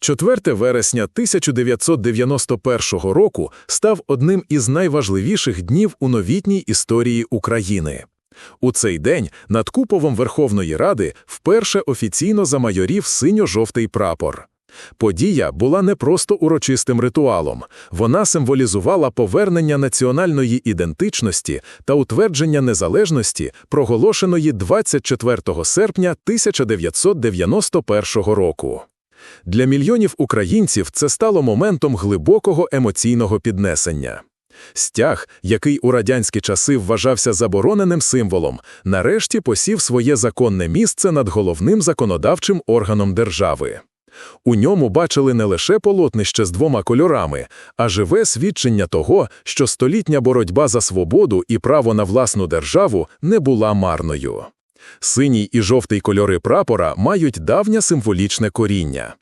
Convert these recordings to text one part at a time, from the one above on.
4 вересня 1991 року став одним із найважливіших днів у новітній історії України. У цей день над куповом Верховної Ради вперше офіційно замайорів синьо-жовтий прапор. Подія була не просто урочистим ритуалом, вона символізувала повернення національної ідентичності та утвердження незалежності, проголошеної 24 серпня 1991 року. Для мільйонів українців це стало моментом глибокого емоційного піднесення. Стяг, який у радянські часи вважався забороненим символом, нарешті посів своє законне місце над головним законодавчим органом держави. У ньому бачили не лише полотнище з двома кольорами, а живе свідчення того, що столітня боротьба за свободу і право на власну державу не була марною. Синій і жовтий кольори прапора мають давнє символічне коріння.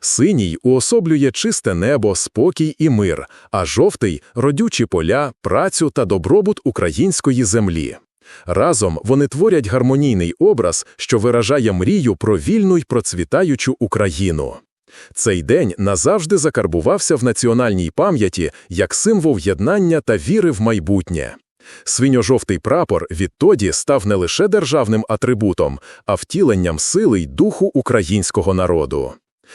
Синій уособлює чисте небо, спокій і мир, а жовтий родючі поля, працю та добробут української землі. Разом вони творять гармонійний образ, що виражає мрію про вільну й процвітаючу Україну. Цей день назавжди закарбувався в національній пам'яті як символ єднання та віри в майбутнє. Свиньо-жовтий прапор відтоді став не лише державним атрибутом, а втіленням сили й духу українського народу.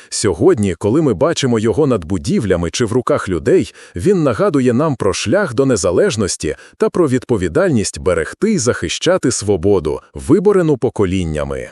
Сьогодні, коли ми бачимо його над будівлями чи в руках людей, він нагадує нам про шлях до незалежності та про відповідальність берегти й захищати свободу, виборену поколіннями.